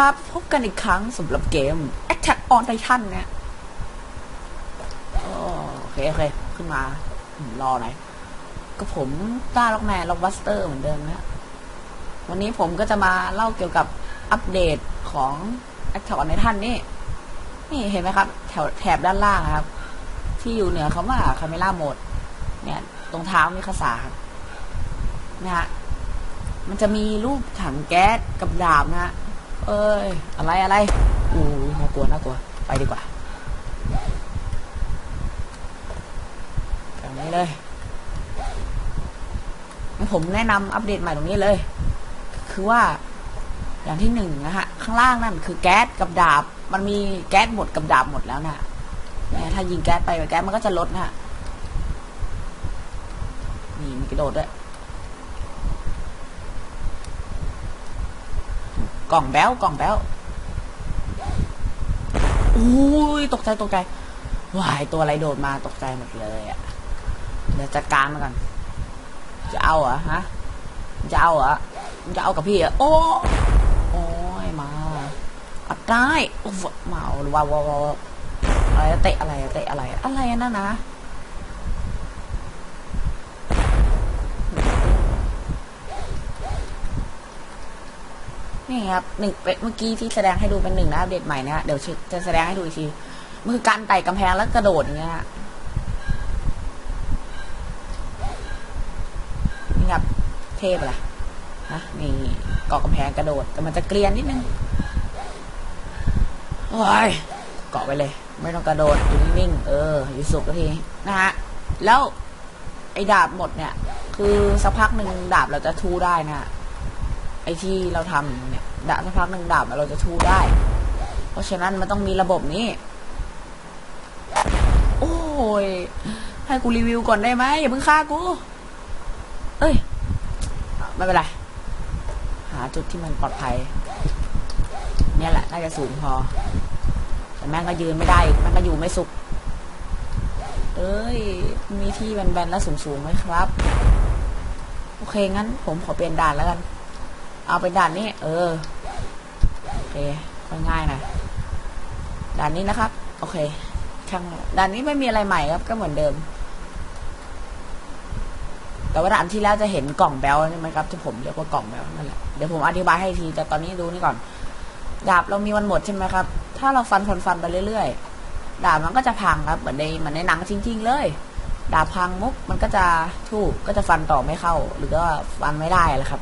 ครับ พบกันอีกครั้งสำหรับเกม Attack on Titan เนี่ยโอเค โอเค ขึ้นมาอืมรอหน่อยก็ผมต้าล็อกแมนล็อกบัสเตอร์เหมือนเดิมนะวันนี้ผมก็จะมาเล่าเกี่ยวกับอัปเดตของ Attack on Titan นี่ นี่เห็นไหมครับ แถวแถบด้านล่างครับ ที่อยู่เหนือคำว่าคาเมล่าโหมด เนี่ย ตรงเท้ามีคาสานะฮะมันจะมีรูปถังแก๊สกับดาบนะฮะ เอ้ย อะไรอะไรอู้น่ากลัวน่ากลัว ไปดีกว่าแบบนี้เลย ผมแนะนำอัปเดตใหม่ตรงนี้เลย คือว่า อย่างที่หนึ่งนะฮะ ข้างล่างนั่นคือแก๊สกับดาบ มันมีแก๊สหมดกับดาบหมดแล้วนะเนี่ยถ้ายิงแก๊สไปแก๊สมันก็จะลดนะฮะนี่มีกระโดดด้วย กล่องแบ้วกล่องแบ้วอุ้ยตกใจตกใจวายตัวอะไรโดดมาตกใจหมดเลยอะ่ะเดี๋ยวจัดการมากัน จะเอาเหรอฮะ จะเอาเหรอจะเอากับพี่เหรอโอ้โอ้ยมาอัดได้โอ้มาเอาว้าวว้าวอะไรเตะอะไรเตะอะไรอะไรนั่นนะ นี่ครับหนึ่งเมื่อกี้ที่แสดงให้ดูเป็นหนึ่งนะอัปเดตใหม่นะฮะเดี๋ยวจะแสดงให้ดูอีกทีมันคือการไต่กำแพงแล้วกระโดดอย่างเงี้ยนี่ครับเทพอะไรนะนี่เกาะกำแพงกระโดด แต่มันจะเกลียนนิดนึงโอ้ยเกาะไปเลย ไม่ต้องกระโดดอยู่นิ่งๆเออ อยู่สุกทีนะฮะแล้วไอ้ดาบหมดเนี่ย คือสักพักหนึ่งดาบเราจะทูได้นะฮะ ที่เราทำเนี่ยดาบสักพักหนึ่งดาบเราจะทูได้ เพราะฉะนั้นมันต้องมีระบบนี้ โอ้ย ให้กูรีวิวก่อนได้ไหมอย่าเพิ่งฆ่ากู เอ้ย ไม่เป็นไร หาจุดที่มันปลอดภัย เนี่ยแหละ น่าจะสูงพอ แต่แม่งก็ยืนไม่ได้ แม่งก็อยู่ไม่สุข เอ้ย มีที่แบนๆแล้วสูงๆไหมครับ โอเคงั้นผมขอเปลี่ยนด่านแล้วกัน เอาเป็นด่านนี้ เออ โอเคค่อยง่ายนะด่านนี้นะครับ โอเค ช่างด่านนี้ไม่มีอะไรใหม่ครับ ก็เหมือนเดิม แต่ว่าด่านที่แล้วจะเห็นกล่องแบลใช่ไหมครับที่ผมเรียกว่ากล่องแบลนั่นแหละเดี๋ยวผมอธิบายให้ที แต่ตอนนี้ดูนี่ก่อน ดาบเรามีวันหมดใช่ไหมครับ ถ้าเราฟันฟันฟันไปเรื่อยๆ ดาบมันก็จะพังครับ เหมือนในเหมือนในหนังจริง ๆ เลย ดาบพังมุกมันก็จะถูกก็จะฟันต่อไม่เข้า หรือก็ฟันไม่ได้แหละครับ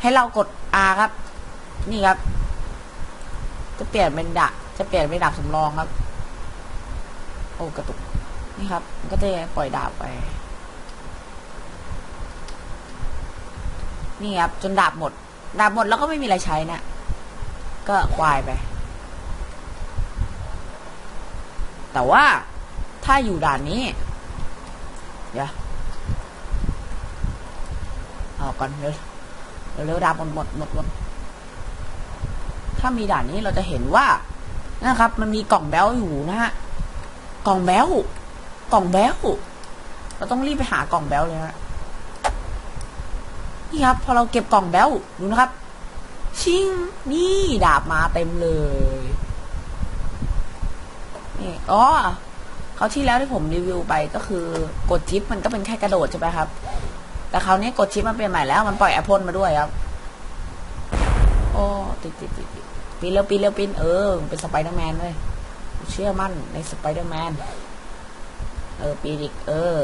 ให้เรากด R ครับ นี่ครับ จะเปลี่ยนเป็นดาบจะเปลี่ยนเป็นดาบสำรองครับ โอ้กระตุก นี่ครับ ก็จะปล่อยดาบไป นี่ครับ จนดาบหมด ดาบหมดแล้วก็ไม่มีอะไรใช้นะี่ยก็ควายไป แต่ว่าถ้าอยู่ด่านนี้ เดี๋ยว เอาก่อนเดี๋ยว เร็วๆดาบหมดหมดหมดหมดถ้ามีด่านนี้เราจะเห็นว่านะครับ มันมีกล่องแบลอยู่นะฮะกล่องแบลกล่องแบลเราต้องรีบไปหากล่องแบลเลยฮะนี่ครับ พอเราเก็บกล่องแบลดูนะครับ ชิงนี่ดาบมาเต็มเลยนี่อ๋อเขาที่แล้วที่ผมรีวิวไปก็คือกดชิปมันก็เป็นแค่กระโดดใช่ไหมครับ แต่คราวนี้กดชิปมันเปลี่ยนใหม่แล้ว มันปล่อยแอปพลมาด้วยครับ โอ้ติดติดติดปีนเร็วปีนเร็วปีนเออ เป็นสไปเดอร์แมนเลยเชื่อมั่นในสไปเดอร์แมน เออ ปีนอีก เออ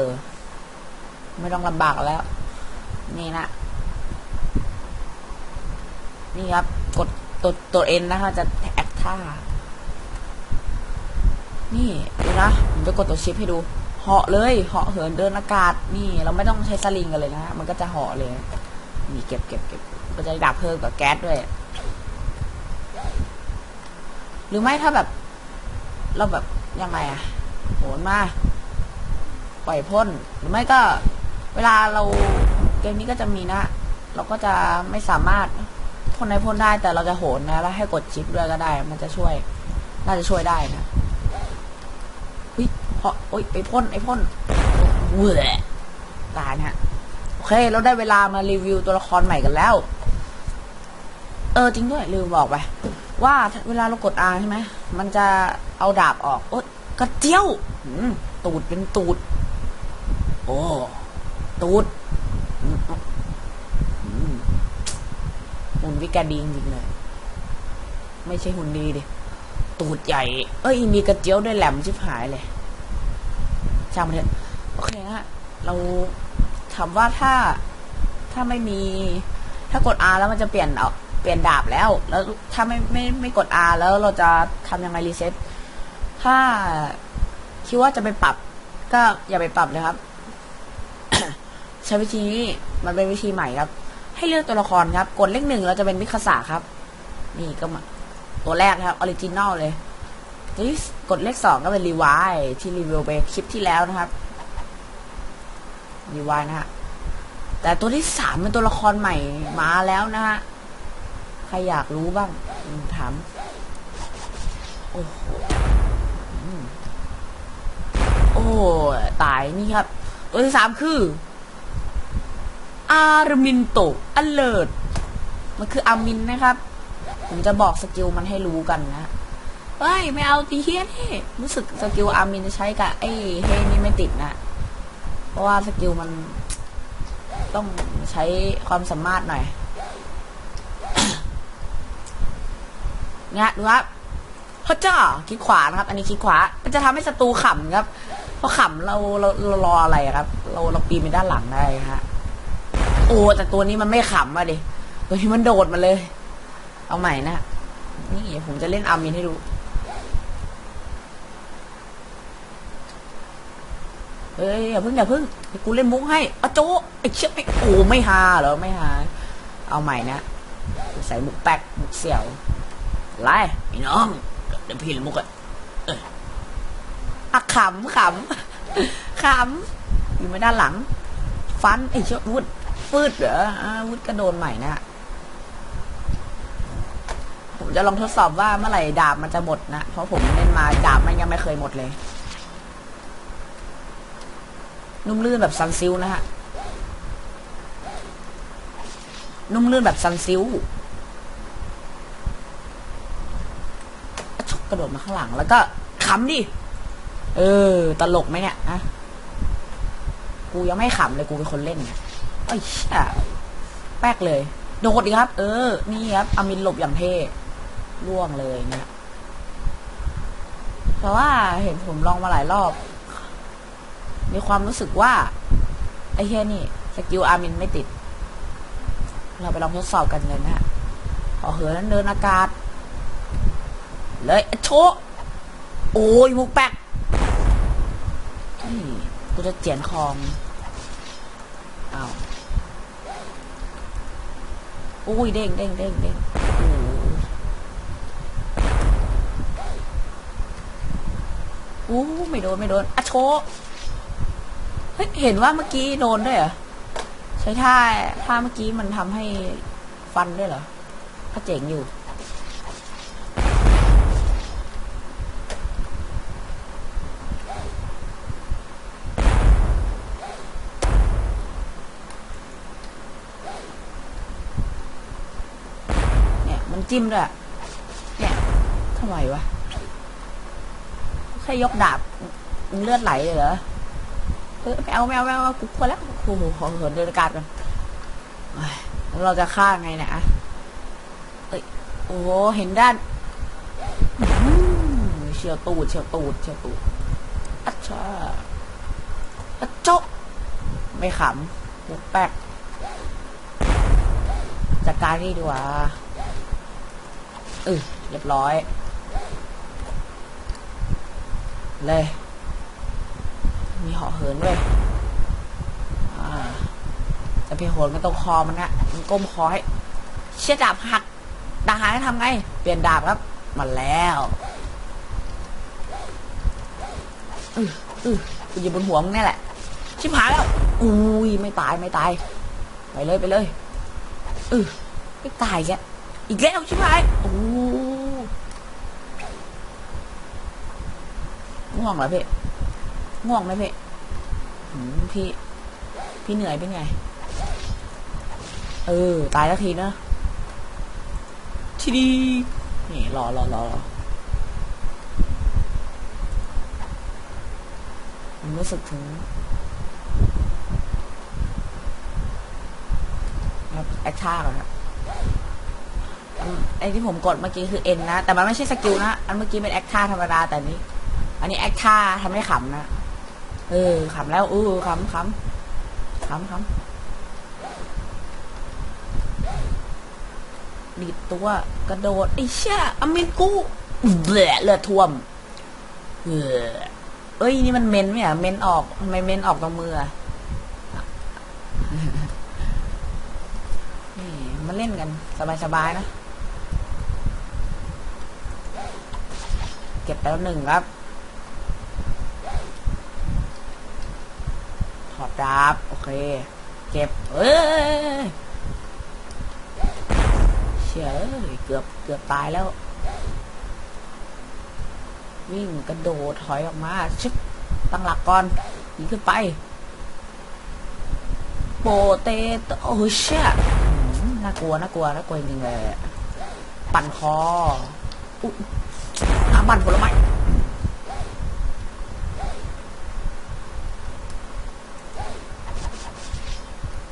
ไม่ต้องลำบากแล้ว นี่นะ นี่ครับ กดตัวตัวเอ็นนะคะจะแอคท่า นี่ดูนะ ผมจะกดตัวชิปให้ดู เหาะเลยเหาะเหินเดินอากาศนี่ เราไม่ต้องใช้สลิงกันเลยนะฮะมันก็จะเหาะเลยนี่เก็บเก็บเก็บก็จะดับเพิ่มกับแก๊สด้วย หรือไม่ถ้าแบบ เราแบบยังไงอะโหนมาปล่อยพ่นหรือไม่ก็ เวลาเราเกมนี้ก็จะมีนะ เราก็จะไม่สามารถพ่นในพ่นได้แต่เราจะโหนนะแล้วให้กดชิปด้วยก็ได้ มันจะช่วย น่าจะช่วยได้นะ เฮ้ยเพราะโอ้ยไอพ่นไอพ่นเวอตายนะฮะโอเค เราได้เวลามารีวิวตัวละครใหม่กันแล้ว เออจริงด้วยลืมบอกไปว่าเวลาเรากด R ใช่ไหมมันจะเอาดาบออกโอ๊ยกระเจียวตูดเป็นตูด โอ้ตูดหุ่นวิกาดีจริงๆเลย ไม่ใช่หุ่นดีดิ ตูดใหญ่ เอ้ย มีกระเจียวด้วยแหลมชิบหายเลยช่างมันเถอะโอเคฮะ เราถามว่าถ้าถ้าไม่มี ถ้ากด R แล้วมันจะเปลี่ยนเอาเปลี่ยนดาบแล้ว แล้วถ้าไม่ไม่ไม่กด R แล้วเราจะทำยังไงรีเซ็ตถ้าคิดว่าจะไปปรับ ก็อย่าไปปรับเลยครับ ใช้วิธีนี้มันเป็นวิธีใหม่ครับ ให้เลือกตัวละครครับ กดเลขหนึ่งเราจะเป็นมิคาสาครับ นี่ก็มา ตัวแรกนะครับออริจินอลเลยนี่กดเลขสองก็เป็นรีวายที่รีวิวไปคลิปที่แล้วนะครับรีวายนะฮะแต่ตัวที่สามเป็นตัวละครใหม่มาแล้วนะฮะใครอยากรู้บ้างถามโอ้โหโอ้ตายนี่ครับ ตัวที่สามคือ อาร์มินโตอเลิร์มันคืออามินนะครับ ผมจะบอกสกิลมันให้รู้กันนะเฮ้ยไม่เอาตีเฮียนี่รู้สึกสกิลอาร์มินจะใช้กับไอ้เฮนี่ไม่ติดนะ เพราะว่าสกิลมันต้องใช้ความสามารถหน่อยเนี่ยดูครับพระเจ้าคลิกขวานะครับ อันนี้คลิกขวา มันจะทำให้ศัตรูขำครับเพราะขำเราเราเรารออะไรครับ เราเราปีนไปด้านหลังได้ฮะ โอ้แต่ตัวนี้มันไม่ขำอะดิตัวนี้มันโดดมาเลย เอาใหม่นะ นี่ผมจะเล่นอามินให้ดู เฮ้ยอย่าพึ่งอย่าพึ่งกูเล่นมุกให้อโจไอ้เชี่ยไม่โอ้ไม่ฮาเหรอไม่ฮาเอาใหม่นะ ใส่มุกแป๊กมุกเสี่ยวไล่ไอ้น้องเดี๋ยวพี่เล่นมุกอะอะขำขำขำอยู่ไม่ด้านหลัง ฟันไอ้เชี่ยวุดฟืดเหรออาวุดก็โดนใหม่นะ ผมจะลองทดสอบว่าเมื่อไหร่ดาบมันจะหมดนะ เพราะผมเล่นมาดาบมันยังไม่เคยหมดเลย นุ่มลื่นแบบซันซิลนะฮะ นุ่มลื่นแบบซันซิลชกกระโดดมาข้างหลัง แล้วก็ขำดิ เออ ตลกไหมเนี่ยอะกูยังไม่ขำเลยกูเป็นคนเล่นเนี่ยไอ้เชี่ยแป๊กเลย โดดดีครับ เออ นี่ครับ อามินหลบอย่างเท่ ล่วงเลยเนี่ยเพราะว่าเห็นผมลองมาหลายรอบ มีความรู้สึกว่า ไอ้เฮียนี่ สกิลอาร์มินไม่ติด เราไปลองทดสอบกันเลยนะฮะขอเหินนั้นเดินอากาศ เลยโชโอ้ยมุกแป๊กนี่กูจะเจียนคองอ้าวโอ้ยเด้งเด้งเด้งเด้งโอ้โหโอ้ไม่โดนไม่โดนอะโชเฮ้ยเห็นว่าเมื่อกี้โดนด้วยเหรอใช้ท่าท่าเมื่อกี้มันทำให้ฟันด้วยเหรอก็เจ๋งอยู่เนี่ยมันจิ้มด้วยเนี่ยทำไมวะ แค่ยกดาบเลือดไหลเลยเหรอเออไม่เอาไม่เอาไม่เอากูกลัวแล้วโอ้โหขอเหินเดินอากาศกันเฮ้ยแล้วเราจะฆ่าไงเนี่ยอะเอ้ยโอ้โหเห็นด้านเฉียวตูดเฉียวตูดเฉียวตูดอัชชาอัจโจะไม่ขำมุกแป๊กจัดการนี่ดีกว่าเออเรียบร้อย เลย มีเหาะเหินด้วยจะไปโหนกันตรงคอมันนะมันก้มคอให้เชี่ยดาบหักดาบหักให้ทำไง เปลี่ยนดาบครับ มาแล้วอืออือกูอยู่บนหัวมึงนี่แหละ ชิบหายแล้ว อุ้ยไม่ตายไม่ตาย ไปเลยไปเลยอือไม่ตายแกอีกแล้วชิบหายอ้ ง่วงเหรอพี่ง่วงไหมพี่พี่ พี่เหนื่อยเป็นไง เออ ตายแล้วทีนะทีดีนี่รอรอรอรอผมรู้สึกถึงครับแอคท่าก่อนครับไอที่ผมกดเมื่อกี้คือ N นะ แต่มันไม่ใช่สกิลนะ อันเมื่อกี้เป็นแอคท่าธรรมดาแต่นี้ อันนี้แอคท่าทำให้ขำนะ เออขำแล้วอู้ขำขำขำขำดีดตัวกระโดดไอ้เชี่ยอเมนกูเบื่อเลือดท่วมเบื่อเอ้ยนี่มันเมนไหมอะเมนออกทำไมเมนออกตรงมืออะนี่มาเล่นกัน สบายๆนะ เก็บไปแล้วหนึ่งครับ ถอดดาบโอเค เก็บเอ้ยเชื่อเอ้ยเกือบเกือบตายแล้ว วิ่งกระโดดถอยออกมาชึบตั้งหลักก่อนยิงขึ้นไป โปเตโตโอ้เชี่ยอืมน่ากลัวน่ากลัวน่ากลัวจริงเลย ปั่นคออุ๊ยน้ำปั่นผลไม้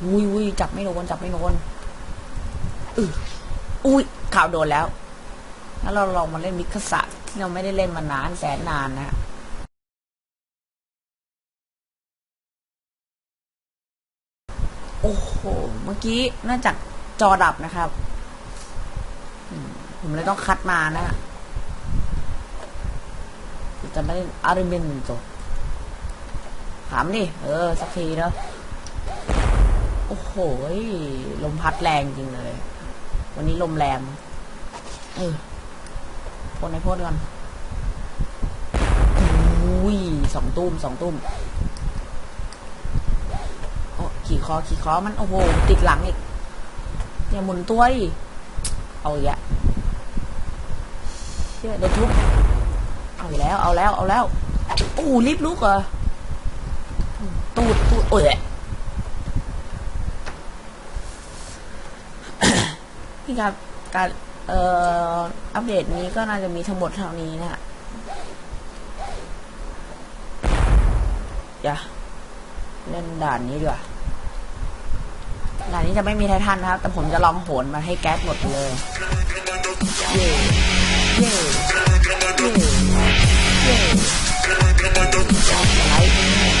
อุ้ยอุ้ยจับไม่โดนจับไม่โดนอืออุ้ยข่าวโดนแล้วแล้วเราลองมาเล่นมิคสะที่เราไม่ได้เล่นมานานแสนนานนะโอ้โห เมื่อกี้เนื่องจากจอดับนะครับ ผมเลยต้องคัดมานะจะไม่เล่นอาริเมนโตถามดิ เออ สักทีเนาะ โอ้โหลมพัดแรงจริงเลย วันนี้ลมแรงเออพ่นให้พ่นก่อนอุ้ยสองตุ้มสองตุ้มโอ้ขี่คอขี่คอมัน โอ้โห ติดหลังอีกอย่าหมุนตัวดิเอาอีกอะเชื่อโดนทุบเอาอีกแล้ว เอาแล้ว เอาแล้ว โอ้รีบลุกเหรอตูดตูดโอ้ย ที่การการเอ่ออัปเดตนี้ก็น่าจะมีทั้งหมดเท่านี้นะฮะอย่าเล่นด่านนี้ดีกว่าด่านนี้จะไม่มีไททันนะครับ แต่ผมจะลองโหนมาให้แก๊สหมดเลยเย่เย่เย่เย่อะไรเนี่ย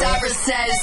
Cyrus says.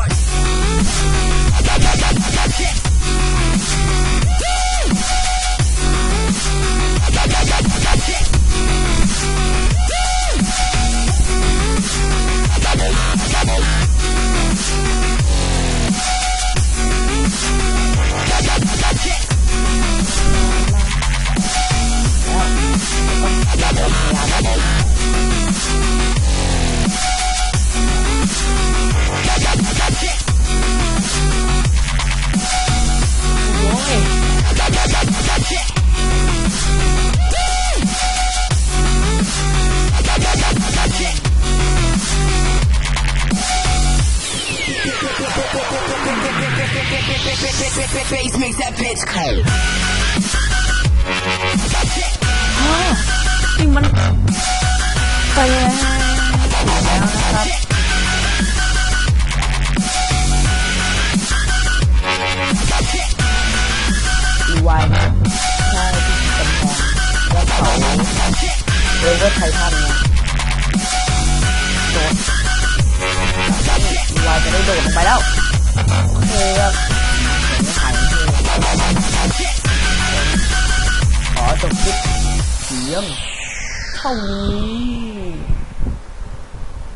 ขอ